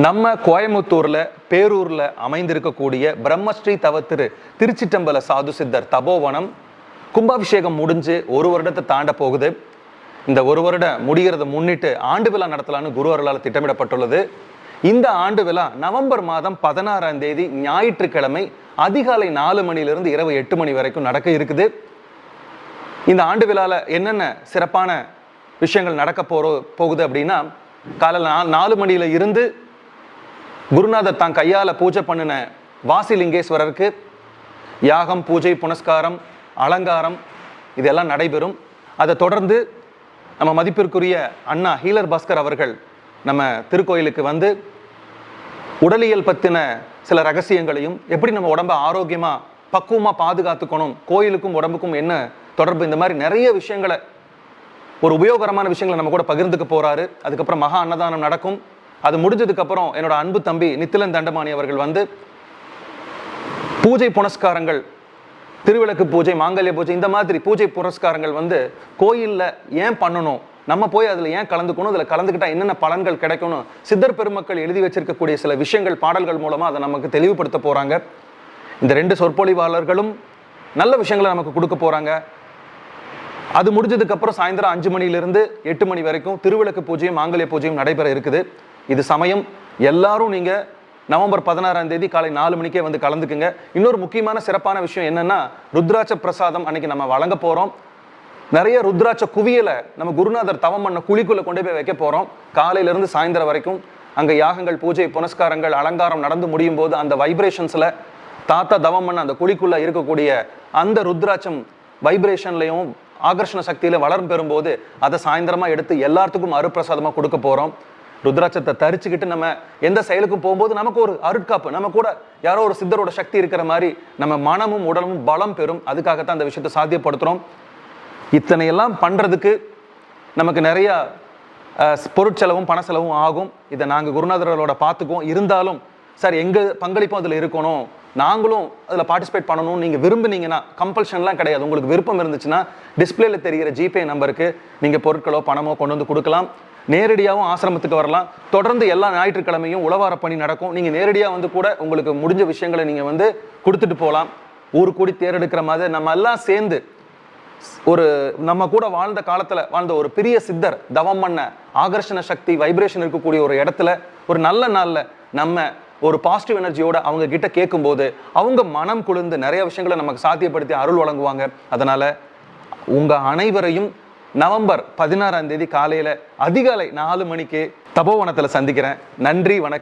நம்ம கோயம்புத்தூர்ல பேரூர்ல அமைந்திருக்கக்கூடிய பிரம்மஸ்ரீ தவத்திரு திருச்சிட்டம்பல சாது சித்தர் தபோவனம் கும்பாபிஷேகம் முடிஞ்சு ஒரு வருடத்தை தாண்ட போகுது. இந்த ஒரு வருடம் முடிகிறத முன்னிட்டு ஆண்டு விழா நடத்தலாம்னு குரு அருளால் திட்டமிடப்பட்டுள்ளது. இந்த ஆண்டு விழா நவம்பர் மாதம் பதினாறாம் தேதி ஞாயிற்றுக்கிழமை அதிகாலை நாலு மணிலிருந்து இரவு எட்டு மணி வரைக்கும் நடக்க இருக்குது. இந்த ஆண்டு விழாவில் என்னென்ன சிறப்பான விஷயங்கள் நடக்க போகிறோம் போகுது அப்படின்னா காலையில் நாலு மணியில் இருந்து குருநாதர் தான் கையால் பூஜை பண்ணின வாசிலிங்கேஸ்வரருக்கு யாகம் பூஜை புனஸ்காரம் அலங்காரம் இதெல்லாம் நடைபெறும். அதை தொடர்ந்து நம்ம மதிப்பிற்குரிய அண்ணா ஹீலர் பாஸ்கர் அவர்கள் நம்ம திருக்கோயிலுக்கு வந்து உடலியல் பற்றின சில ரகசியங்களையும் எப்படி நம்ம உடம்ப ஆரோக்கியமாக பக்குவமாக பாதுகாத்துக்கணும் கோயிலுக்கும் உடம்புக்கும் என்ன தொடர்பு இந்த மாதிரி நிறைய விஷயங்களை ஒரு உபயோகரமான விஷயங்களை நம்ம கூட பகிர்ந்துக்க போகிறாரு அதுக்கப்புறம் மகா அன்னதானம் நடக்கும். அது முடிஞ்சதுக்கப்புறம் என்னோட அன்பு தம்பி நித்திலன் தண்டமானி அவர்கள் வந்து பூஜை புனஸ்காரங்கள் திருவிளக்கு பூஜை மாங்கல்ய பூஜை இந்த மாதிரி பூஜை புனஸ்காரங்கள் வந்து கோயிலில் ஏன் பண்ணணும்? நம்ம போய் அதில் ஏன் கலந்துக்கணும்? அதில் கலந்துக்கிட்டால் என்னென்ன பலன்கள் கிடைக்கணும்? சித்தர் பெருமக்கள் எழுதி வச்சிருக்கக்கூடிய சில விஷயங்கள் பாடல்கள் மூலமாக அதை நமக்கு தெளிவுபடுத்த போகிறாங்க இந்த ரெண்டு சொற்பொழிவாளர்களும் நல்ல விஷயங்களை நமக்கு கொடுக்க போகிறாங்க அது முடிஞ்சதுக்கு அப்புறம் சாயந்தரம் அஞ்சு மணிலிருந்து எட்டு மணி வரைக்கும் திருவிளக்கு பூஜையும் மாங்கல்ய பூஜையும் நடைபெற இருக்குது. இது சமயம். எல்லாரும் நீங்கள் நவம்பர் பதினாறாம் தேதி காலை நாலு மணிக்கே வந்து கலந்துக்குங்க. இன்னொரு முக்கியமான சிறப்பான விஷயம் என்னன்னா ருத்ராட்ச பிரசாதம் அன்னைக்கு நம்ம வழங்க போகிறோம் நிறைய ருத்ராட்ச குவியலை நம்ம குருநாதர் தவம் பண்ண குழிக்குள்ளே கொண்டு போய் வைக்க போகிறோம் காலையிலேருந்து சாயந்தரம் வரைக்கும் அங்கே யாகங்கள் பூஜை புனஸ்காரங்கள் அலங்காரம் நடந்து முடியும் போது அந்த வைப்ரேஷன்ஸில் தாத்தா தவம் பண்ண அந்த குழிக்குள்ளே இருக்கக்கூடிய அந்த ருத்ராட்சம் வைப்ரேஷன்லையும் ஆகர்ஷண சக்தியில் வளரும் பெறும்போது அதை சாயந்தரமாக எடுத்து எல்லாத்துக்கும் அருப்பிரசாதமாக கொடுக்க போகிறோம் ருத்ராட்சத்தை தரிச்சுக்கிட்டு நம்ம எந்த செயலுக்கும் போகும்போது நமக்கு ஒரு அருட்காப்பு நம்ம கூட யாரோ ஒரு சித்தரோட சக்தி இருக்கிற மாதிரி நம்ம மனமும் உடலும் பலம் பெறும். அதுக்காகத்தான் அந்த விஷயத்தை சாத்தியப்படுத்துகிறோம் இத்தனை எல்லாம் நமக்கு நிறையா பொருட்செலவும் பண செலவும் ஆகும். இதை நாங்கள் குருநாதர்களோட பார்த்துக்குவோம். இருந்தாலும் சார் எங்கள் பங்களிப்பும் அதில் இருக்கணும். நாங்களும் அதில் பார்ட்டிசிபேட் பண்ணணும் நீங்கள் விரும்புனீங்கன்னா கம்பல்ஷன்லாம் கிடையாது. உங்களுக்கு விருப்பம் இருந்துச்சுன்னா டிஸ்பிளேல தெரிகிற ஜிபே நம்பருக்கு நீங்கள் பொருட்களோ பணமோ கொண்டு வந்து கொடுக்கலாம். நேரடியாகவும் ஆசிரமத்துக்கு வரலாம். தொடர்ந்து எல்லா ஞாயிற்றுக்கிழமையும் உழவார பணி நடக்கும். நீங்கள் நேரடியாக வந்து கூட உங்களுக்கு முடிஞ்ச விஷயங்களை நீங்கள் வந்து கொடுத்துட்டு போகலாம். ஊர் கூடி தேர்தெடுக்கிற மாதிரி நம்ம எல்லாம் சேர்ந்து ஒரு நம்ம கூட வாழ்ந்த காலத்தில் வாழ்ந்த ஒரு பெரிய சித்தர் தவம் பண்ண ஆகர்ஷண சக்தி வைப்ரேஷன் இருக்கக்கூடிய ஒரு இடத்துல ஒரு நல்ல நாளில் நம்ம ஒரு பாசிட்டிவ் எனர்ஜியோட அவங்க கிட்ட கேட்கும்போது அவங்க மனம் குளிர்ந்து நிறைய விஷயங்களை நமக்கு சாத்தியப்படுத்தி அருள் வழங்குவாங்க. அதனால உங்க அனைவரையும் நவம்பர் பதினாறாம் தேதி காலையில அதிகாலை நாலு மணிக்கு தபோவனத்தில் சந்திக்கிறேன். நன்றி வணக்கம்.